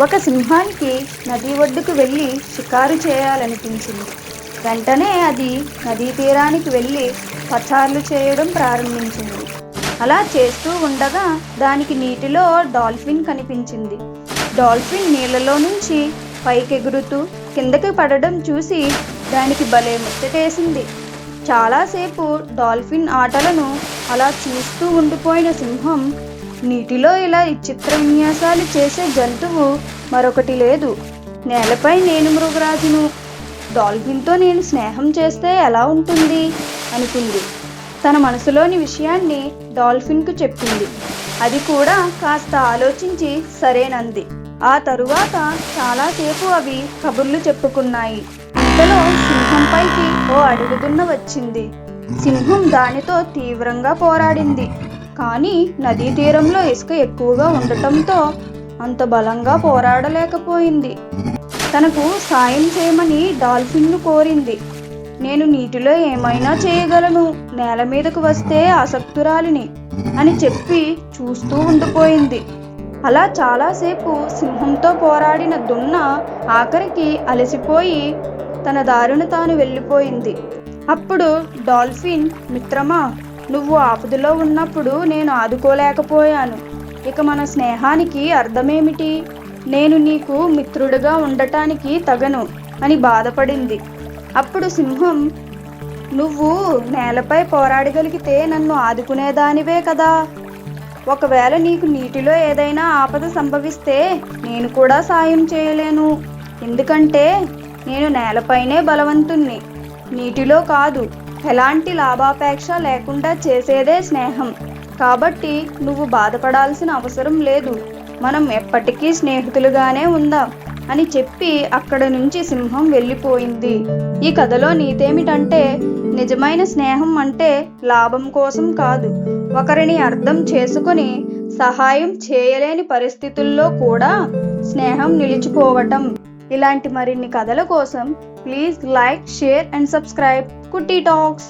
ఒక సింహానికి నది ఒడ్డుకు వెళ్ళి షికారు చేయాలనిపించింది. వెంటనే అది నదీ తీరానికి వెళ్ళి పచార్లు చేయడం ప్రారంభించింది. అలా చేస్తూ ఉండగా దానికి నీటిలో డాల్ఫిన్ కనిపించింది. డాల్ఫిన్ నీళ్ళలో నుంచి పైకెగురుతూ కిందకి పడడం చూసి దానికి భలే ముచ్చటేసింది. చాలాసేపు డాల్ఫిన్ ఆటలను అలా చూస్తూ ఉండిపోయిన సింహం నీటిలో ఇలా విచిత్ర విన్యాసాలు చేసే జంతువు మరొకటి లేదు. నేలపై నేను మృగరాజును. డాల్ఫిన్తో నేను స్నేహం చేస్తే ఎలా ఉంటుంది? అనుకుంది. తన మనసులోని విషయాన్ని డాల్ఫిన్కు చెప్పింది. అది కూడా కాస్త ఆలోచించి సరేనంది. ఆ తరువాత చాలాసేపు అవి కబుర్లు చెప్పుకున్నాయి. ఇంతలో సింహంపైకి ఓ అడుగుదున్న వచ్చింది. సింహం దానితో తీవ్రంగా పోరాడింది. కానీ నదీ తీరంలో ఇసుక ఎక్కువగా ఉండటంతో అంత బలంగా పోరాడలేకపోయింది. తనకు సాయం చేయమని డాల్ఫిన్ను కోరింది. నేను నీటిలో ఏమైనా చేయగలను నేల మీదకు వస్తే ఆసక్తురాలిని అని చెప్పి చూస్తూ ఉండిపోయింది. అలా చాలాసేపు సింహంతో పోరాడిన దున్న ఆఖరికి అలసిపోయి తన దారిన తాను వెళ్ళిపోయింది. అప్పుడు డాల్ఫిన్ మిత్రమా నువ్వు ఆపదలో ఉన్నప్పుడు నేను ఆదుకోలేకపోయాను. ఇక మన స్నేహానికి అర్థమేమిటి? నేను నీకు మిత్రుడిగా ఉండటానికి తగను అని బాధపడింది. అప్పుడు సింహం నువ్వు నేలపై పోరాడగలిగితే నన్ను ఆదుకునేదానివే కదా. ఒకవేళ నీకు నీటిలో ఏదైనా ఆపద సంభవిస్తే నేను కూడా సాయం చేయలేను. ఎందుకంటే నేను నేలపైనే బలవంతుణ్ణి. నీటిలో కాదు ఎలాంటి లాభాపేక్ష లేకుండా చేసేదే స్నేహం. కాబట్టి నువ్వు బాధపడాల్సిన అవసరం లేదు. మనం ఎప్పటికీ స్నేహితులుగానే ఉందాం అని చెప్పి అక్కడ నుంచి సింహం వెళ్ళిపోయింది. ఈ కథలో నీతేమిటంటే నిజమైన స్నేహం అంటే లాభం కోసం కాదు. ఒకరిని అర్థం చేసుకొని సహాయం చేయలేని పరిస్థితుల్లో కూడా స్నేహం నిలిచిపోవటం. ఇలాంటి మరిన్ని కథల కోసం please like share and subscribe Kutti talks